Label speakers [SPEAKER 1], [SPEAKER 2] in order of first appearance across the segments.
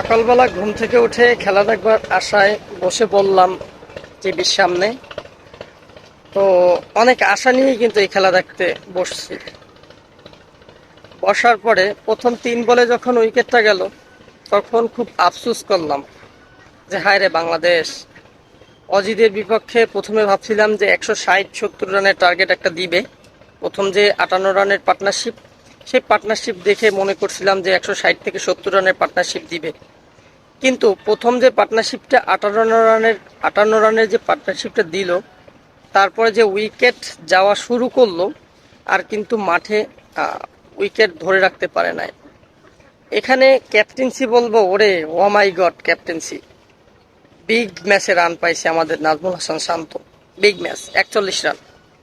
[SPEAKER 1] সকালবেলা ঘুম থেকে উঠে খেলা দেখবার আশায় বসে বললাম টিভির সামনে। তো অনেক আশা নিয়েই কিন্তু এই খেলা দেখতে বসছি। বসার পরে প্রথম তিন বলে যখন উইকেটটা গেল, তখন খুব আফসুস করলাম যে, হায় রে বাংলাদেশ। অজিদের বিপক্ষে প্রথমে ভাবছিলাম যে, একশো ষাট সত্তর রানের টার্গেট একটা দিবে। প্রথম যে আটান্ন রানের পার্টনারশিপ সেই পার্টনারশিপ দেখে মনে করছিলাম যে একশো ষাট থেকে সত্তর রানের পার্টনারশিপ দিবে। কিন্তু প্রথম যে পার্টনারশিপটা আটান্ন রানের আটান্ন রানের যে পার্টনারশিপটা দিল, তারপরে যে উইকেট যাওয়া শুরু করল, আর কিন্তু মাঠে উইকেট ধরে রাখতে পারে নাই। এখানে ক্যাপ্টেন্সি বলব, ওরে oh my god captaincy big ম্যাচে রান পাইছে আমাদের নাজমুল হাসান শান্ত। বিগ ম্যাচ একচল্লিশ রান।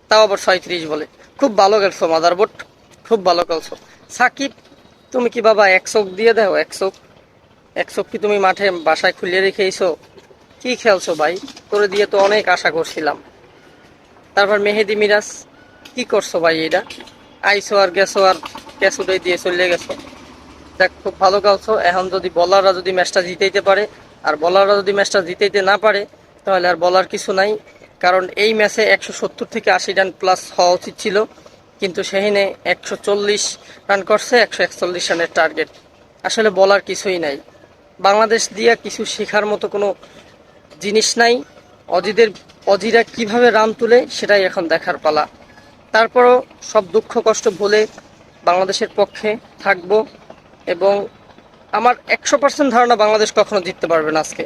[SPEAKER 1] তাও আবার ছয়ত্রিশ বলে। খুব ভালো খেলছো মাদারবোর্ড। খুব ভালো খেলছো সাকিব, তুমি কি বাবা এক চোখ দিয়ে দাও, এক চোখ? এক চোখ কি তুমি মাঠে বাসায় খুলিয়ে রেখেইছো কি খেলছো ভাই? তোরে দিয়ে তো অনেক আশা করছিলাম। তারপর মেহেদি মিরাজ, কি করছ ভাই এটা? আইসো আর গেছো আর উঠে দিয়ে চলে গেছো। দেখ, খুব ভালো খেলছো এখন যদি বলাররা যদি ম্যাচটা জিতাইতে পারে, আর বলাররা যদি ম্যাচটা জিতাইতে না পারে, তাহলে আর বলার কিছু নাই। কারণ এই ম্যাচে একশো সত্তর থেকে আশি রান প্লাস হওয়া উচিত ছিল। কিন্তু সেখানে একশো চল্লিশ রান করছে, একশো একচল্লিশ রানের টার্গেট আসলে বলার কিছুই নাই। বাংলাদেশ দিয়া কিছু শেখার মতো কোনো জিনিস নাই। অজিদের, অজিরা কীভাবে রান তুলে সেটাই এখন দেখার পালা। তারপরও সব দুঃখ কষ্ট ভুলে বাংলাদেশের পক্ষে থাকব এবং আমার একশো পার্সেন্ট ধারণা বাংলাদেশ কখনো জিততে পারবে না আজকে।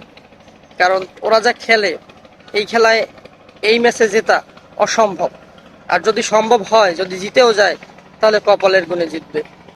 [SPEAKER 1] কারণ ওরা যা খেলে, এই খেলায় এই ম্যাচে জেতা অসম্ভব। আর যদি সম্ভব হয় যদি জিতেও যায় তাহলে কপালের গুণে জিতবে।